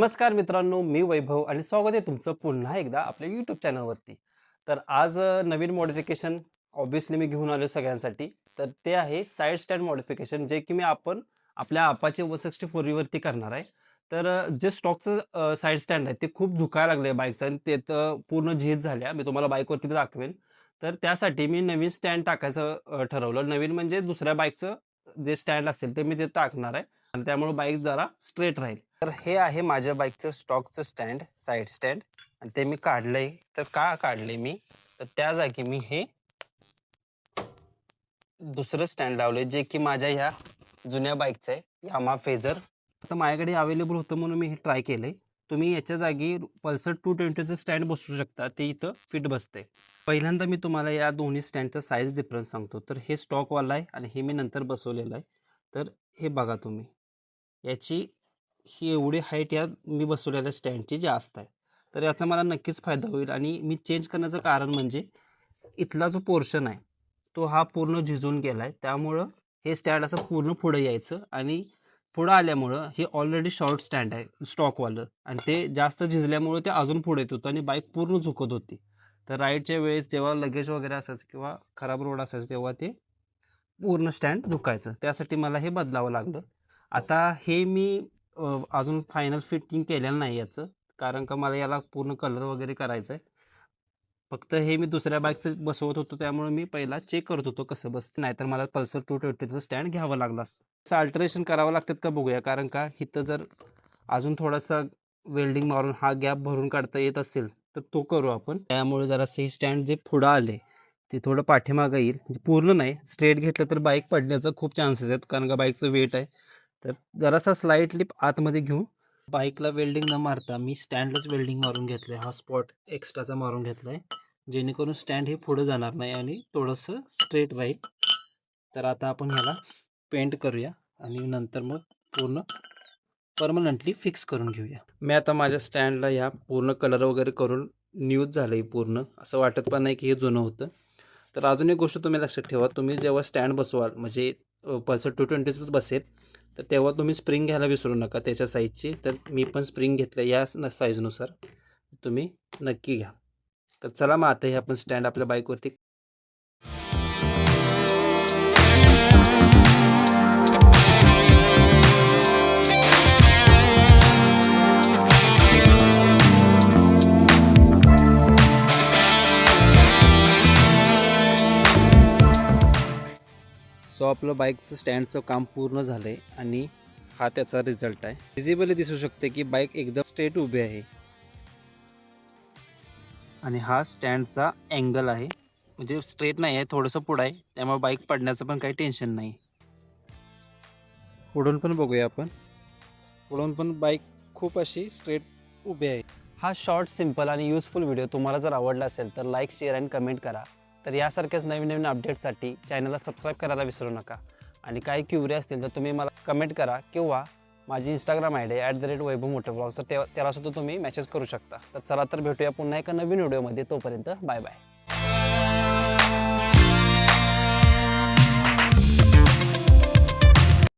नमस्कार मित्रांनो मी वैभव आणि स्वागत आहे तुमचं पुन्हा एकदा आपल्या यूट्यूब चॅनलवरती तर आज नवीन मॉडिफिकेशन ऑब्व्हियसली मी घेऊन आलो सगळ्यांसाठी. तर ते आहे साईड स्टँड मॉडिफिकेशन जे की मी आपण आपल्या आपाचे व सिक्स्टी फोर वरती करणार आहे. तर जे स्टॉकचं साईड स्टँड आहे ते खूप झुकायला लागले बाईकचं आणि ते तर पूर्ण झीज झाल्या. मी तुम्हाला बाईकवरती दाखवेन. तर त्यासाठी मी नवीन स्टँड टाकायचं ठरवलं. नवीन म्हणजे दुसऱ्या बाईकचं जे स्टँड असेल ते मी ते टाकणार आहे. आणि त्यामुळे बाईक जरा स्ट्रेट राहील. तर हे आहे माझ्या बाईकचं स्टॉकचं स्टँड साईड स्टँड. आणि ते मी काढलंय. तर का काढले मी? तर त्या जागी मी हे दुसरं स्टँड लावले जे की माझ्या ह्या जुन्या बाईकचं आहे यामा फेजर. तर माझ्याकडे अवेलेबल होतं म्हणून मी हे ट्राय केलंय. तुम्ही याच्या जागी पल्सर टू ट्वेंटीचं स्टँड बसवू शकता. ते इथं फिट बसते पहिल्यांदा मी तुम्हाला या दोन्ही स्टँडचा साईज डिफरन्स सांगतो. तर हे स्टॉकवाला आहे आणि हे मी नंतर बसवलेलं आहे. तर हे बघा तुम्ही. याची ही एवढी हाईट या मी बसवलेल्या स्टँडची जास्त आहे. तर याचा मला नक्कीच फायदा होईल आणि मी चेंज करण्याचं कारण म्हणजे इथला जो पोर्शन आहे तो हा पूर्ण झिजून गेला आहे त्यामुळं हे स्टँड असं पूर्ण पुढे यायचं आणि पुढं आल्यामुळं हे ऑलरेडी शॉर्ट स्टँड आहे स्टॉकवालं आणि ते जास्त झिजल्यामुळं ते अजून पुढे येत होतं आणि बाईक पूर्ण झुकत होती. तर राईडच्या वेळेस जेव्हा लगेज वगैरे असायचं किंवा खराब रोड असायचं तेव्हा ते पूर्ण स्टँड झुकायचं. त्यासाठी मला हे बदलावं लागलं. आता हे मी अजून फायनल फिटिंग केलेलं नाही याचं. कारण का मला याला पूर्ण कलर वगैरे करायचं आहे फक्त हे मी दुसऱ्या बाईकचं बसवत होतो. त्यामुळे मी पहिला चेक करत होतो कसं बसतं. नाहीतर मला पल्सर टू ट्वेंटीचं स्टँड घ्यावं लागलं असतं. अल्टरेशन करावं लागतात का बघूया. कारण का इथं जर अजून थोडासा वेल्डिंग मारून हा गॅप भरून काढता येत असेल तर तो करू आपण. त्यामुळे जरासं हे स्टँड जे पुढं आले ते थोडं पाठीमागं येईल. म्हणजे पूर्ण नाही स्ट्रेट घेतलं तर बाईक पडण्याचा खूप चान्सेस आहेत. कारण का बाईकचं वेट आहे. तर जरासा स्लाइटली आतमध्ये घेऊ. बाईकला वेल्डिंग न मारता मी स्टँडलाच वेल्डिंग मारून घेतलं आहे हा स्पॉट एक्स्ट्राचा मारून घेतला आहे जेणेकरून स्टँड हे पुढं जाणार नाही आणि थोडंसं स्ट्रेट राहील. तर आता आपण ह्याला पेंट करूया आणि नंतर मग पूर्ण परमनंटली फिक्स करून घेऊया. मी आता माझ्या स्टँडला ह्या पूर्ण कलर वगैरे करून न्यूज झालं आहे पूर्ण. असं वाटत पण नाही की हे जुनं होतं. तर अजून एक गोष्ट तुम्ही लक्षात ठेवा. तुम्ही जेव्हा स्टँड बसवाल म्हणजे पल्सर टू ट्वेंटीचंच बसेल तर तेव्हा तुम्ही स्प्रिंग घ्यायला विसरू नका. त्याच्या साईजची तर मी पण स्प्रिंग घेतलं या साईजनुसार तुम्ही नक्की घ्या. तर चला मग आता हे आपण स्टँड आपल्या बाईकवरती सो आपलं बाईकचं स्टँडचं काम पूर्ण झालं आहे आणि हा त्याचा रिझल्ट आहे. विजिबली दिसू शकते की बाईक एकदम स्ट्रेट उभी आहे. आणि हा स्टँडचा अँगल आहे. म्हणजे स्ट्रेट नाही आहे थोडंसं पुढं आहे. त्यामुळे बाईक पडण्याचं पण काही टेन्शन नाही. पुढून पण बघूया आपण. पुढून पण बाईक खूप अशी स्ट्रेट उभी आहे. हा शॉर्ट सिंपल आणि युजफुल व्हिडिओ तुम्हाला जर आवडला असेल तर लाईक शेअर अँड कमेंट करा. तर यासारख्याच नवीन नवीन अपडेटसाठी चॅनलला सबस्क्राईब करायला विसरू नका. आणि काही क्युरी असतील तर तुम्ही मला कमेंट करा किंवा माझी Instagram I D at the rate Vaibhav Mothe blog तर त्यालासुद्धा तुम्ही मेसेज करू शकता. तर चला तर भेटूया पुन्हा एका नवीन व्हिडिओमध्ये तोपर्यंत बाय बाय